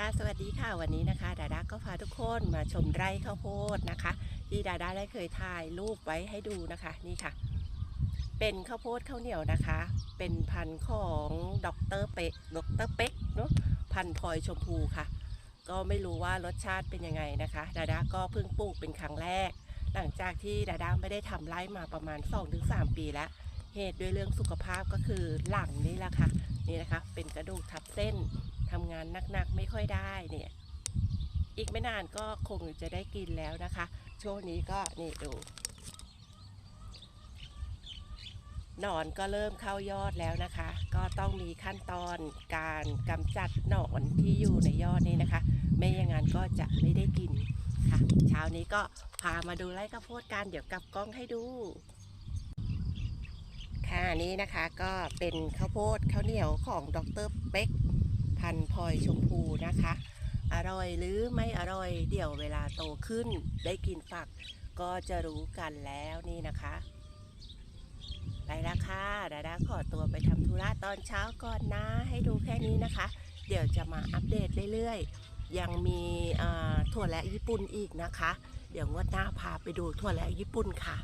ค่ะสวัสดีค่ะวันนี้นะคะ ดาดาก็พาทุกคนมาชมไร่ข้าวโพดนะคะ ที่ดาดาได้เคยถ่ายรูปไว้ให้ดูนะคะนี่ค่ะ เป็นข้าวโพดข้าวเหนียวนะคะ เป็นพันธุ์ของดรเป็กดรเป็กเนาะพันธุ์พลอยชมพูค่ะ ก็ไม่รู้ว่ารสชาติเป็นยังไงนะคะ ดาดาก็เพิ่งปลูกเป็นครั้งแรก หลังจากที่ดาดาไม่ได้ทำไร่มาประมาณ 2-3 ปีแล้ว เหตุด้วยเรื่องสุขภาพก็คือหลังนี่แหละค่ะนี่นะคะ เป็นกระดูกทับเส้นำงานหนักๆไม่ค่อยได้เนี่ย อีกไม่นานก็คงจะได้กินแล้วนะคะ ช่วงนี้ก็นี่ดูหนอนก็เริ่มเข้ายอดแล้วนะคะ ก็ต้องมีขั้นตอนการกำจัดหนอนที่อยู่ในยอดนี้นะคะ ไม่อย่างนั้นก็จะไม่ได้กินค่ะ เช้านี้ก็พามาดูไร่ข้าวโพดกันเดี๋ยวกลับกล้องให้ดู ค่ะนี้นะคะก็เป็นข้าวโพดข้าวเหนียวของดรเป็ก พันธุ์พลอยชมพูนะคะ อร่อยหรือไม่อร่อยเดี๋ยวเวลาโตขึ้นได้กินฝักก็จะรู้กันแล้วนี่นะคะ ไปแล้วค่ะดาดาขอตัวไปทำธุระตอนเช้าก่อนนะ ให้ดูแค่นี้นะคะ เดี๋ยวจะมาอัปเดตเรื่อยๆ ยังมีถั่วและญี่ปุ่นอีกนะคะ เดี๋ยวงวดหน้าพาไปดูถั่วและญี่ปุ่นค่ะ